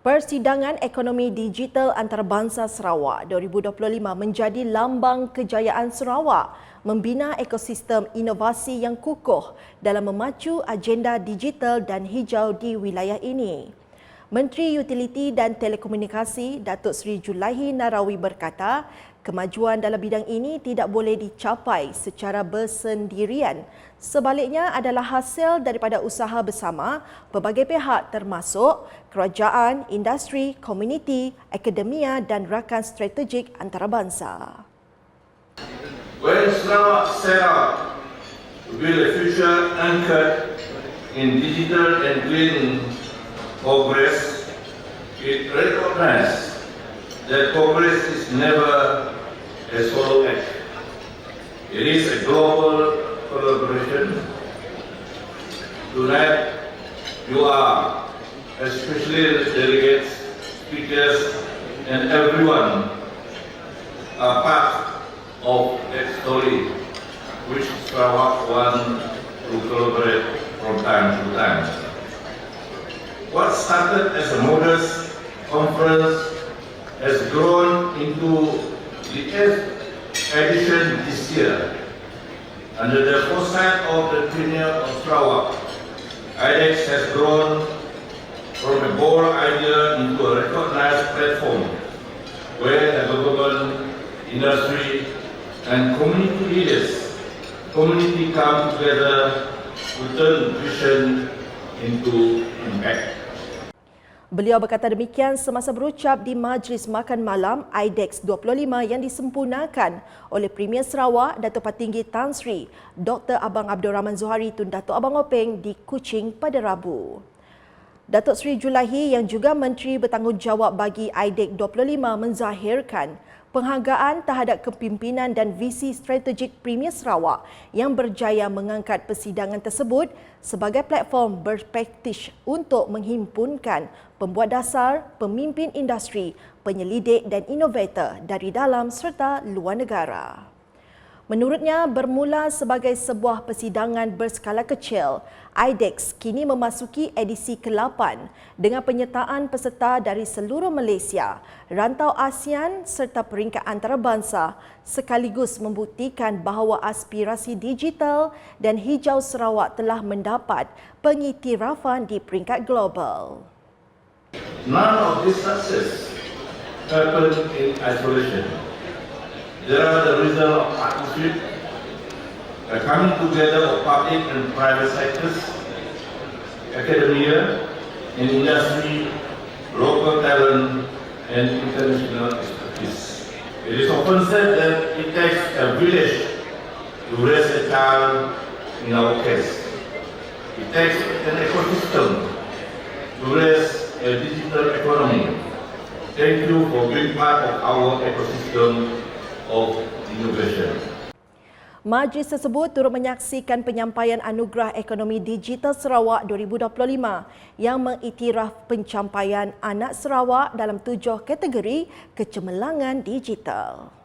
Persidangan Ekonomi Digital Antarabangsa Sarawak 2025 menjadi lambang kejayaan Sarawak membina ekosistem inovasi yang kukuh dalam memacu agenda digital dan hijau di wilayah ini. Menteri Utiliti dan Telekomunikasi Datuk Seri Julaihi Narawi berkata, kemajuan dalam bidang ini tidak boleh dicapai secara bersendirian. Sebaliknya adalah hasil daripada usaha bersama pelbagai pihak termasuk kerajaan, industri, komuniti, akademia dan rakan strategik antarabangsa. When Sarawak set out to build a future anchored in digital and green progress, it recognized that progress is never a act. It is a global collaboration. Tonight, you are, especially the delegates, speakers, and everyone, are part of that story which Sarawak want to collaborate from time to time. What started as a modest conference has grown into eighth edition this year. Under the foresight of the Premier of Sarawak, IDEX has grown from a bold idea into a recognized platform where the government, industry, and community leaders, community come together to turn vision into impact. Beliau berkata demikian semasa berucap di Majlis Makan Malam IDEX 25 yang disempurnakan oleh Premier Sarawak Datuk Patinggi Tan Sri Dr. Abang Abdul Rahman Zuhari Tun Datuk Abang Openg di Kuching pada Rabu. Datuk Seri Julaihi yang juga Menteri Bertanggungjawab bagi IDEX 25 menzahirkan penghargaan terhadap kepimpinan dan visi strategik Premier Sarawak yang berjaya mengangkat persidangan tersebut sebagai platform berpraktis untuk menghimpunkan pembuat dasar, pemimpin industri, penyelidik dan inovator dari dalam serta luar negara. Menurutnya, bermula sebagai sebuah persidangan berskala kecil, IDEX kini memasuki edisi ke-8 dengan penyertaan peserta dari seluruh Malaysia, rantau ASEAN serta peringkat antarabangsa sekaligus membuktikan bahawa aspirasi digital dan hijau Sarawak telah mendapat pengiktirafan di peringkat global. None of this success happened in isolation. They are the result of partnership, the coming together of public and private sectors, academia, and industry, local talent, and international expertise. It is often said that it takes a village to raise a child in our case. It takes an ecosystem to raise a digital economy. Thank you for being part of our ecosystem innovation. Majlis tersebut turut menyaksikan penyampaian Anugerah Ekonomi Digital Sarawak 2025 yang mengiktiraf pencapaian anak Sarawak dalam tujuh kategori kecemerlangan digital.